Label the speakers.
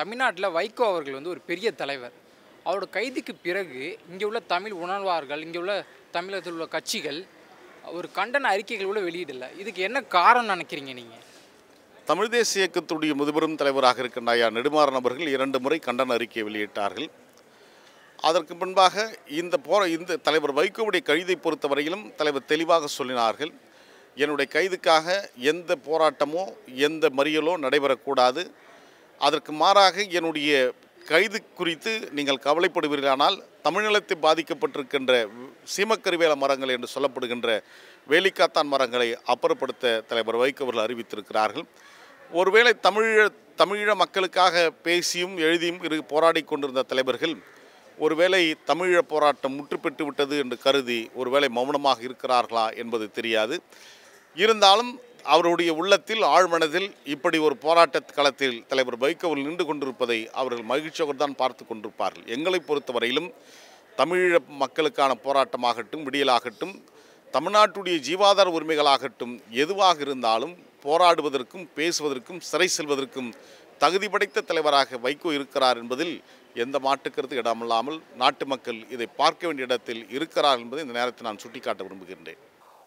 Speaker 1: தமிழ்நாட்டில் வைகோ அவர்கள் வந்து ஒரு பெரிய தலைவர். அவரோட கைதுக்கு பிறகு இங்கே உள்ள தமிழ் உணர்வார்கள் இங்கே உள்ள தமிழகத்தில் உள்ள கட்சிகள் ஒரு கண்டன அறிக்கைகள் கூட வெளியிடலை. இதுக்கு என்ன காரணம் நினைக்கிறீங்க நீங்கள்
Speaker 2: தமிழ் தேசிய இயக்கத்துடைய முதுபெரும் தலைவராக இருக்கின்ற ஐயா நெடுமாறன் அவர்கள் இரண்டு முறை கண்டன அறிக்கை வெளியிட்டார்கள். அதற்கு முன்பாக இந்த போர இந்த தலைவர் வைகோவுடைய கைதை பொறுத்தவரையிலும் தலைவர் தெளிவாக சொல்லினார்கள். என்னுடைய கைதுக்காக எந்த போராட்டமோ எந்த மறியலோ நடைபெறக்கூடாது. அதற்கு மாறாக என்னுடைய கைது குறித்து நீங்கள் கவலைப்படுவீர்களானால் தமிழ்நிலத்தை பாதிக்கப்பட்டிருக்கின்ற சீமக்கருவேல மரங்கள் என்று சொல்லப்படுகின்ற வேலிக்காத்தான் மரங்களை அப்புறப்படுத்த தலைவர் வைகோ அவர்கள் அறிவித்திருக்கிறார்கள். ஒருவேளை தமிழீழ தமிழீழ மக்களுக்காக பேசியும் எழுதியும் இரு போராடி கொண்டிருந்த தலைவர்கள் ஒருவேளை தமிழீழ போராட்டம் முற்றுப்பெற்று விட்டது என்று கருதி ஒருவேளை மௌனமாக இருக்கிறார்களா என்பது தெரியாது. இருந்தாலும் அவருடைய உள்ளத்தில் ஆழ்மனதில் இப்படி ஒரு போராட்ட களத்தில் தலைவர் வைகோவில் நின்று கொண்டிருப்பதை அவர்கள் மகிழ்ச்சியோடு தான் பார்த்து கொண்டிருப்பார்கள். எங்களை பொறுத்தவரையிலும் தமிழீழ மக்களுக்கான போராட்டமாகட்டும் விடியலாகட்டும் தமிழ்நாட்டுடைய ஜீவாதார உரிமைகளாகட்டும் எதுவாக இருந்தாலும் போராடுவதற்கும் பேசுவதற்கும் சிறை செல்வதற்கும் தகுதி படைத்த தலைவராக வைகோ இருக்கிறார் என்பதில் எந்த மாட்டுக்கருத்து இடமில்லாமல் நாட்டு மக்கள் இதை பார்க்க வேண்டிய இடத்தில் இருக்கிறார் என்பதை இந்த நேரத்தில் நான் சுட்டிக்காட்ட விரும்புகின்றேன்.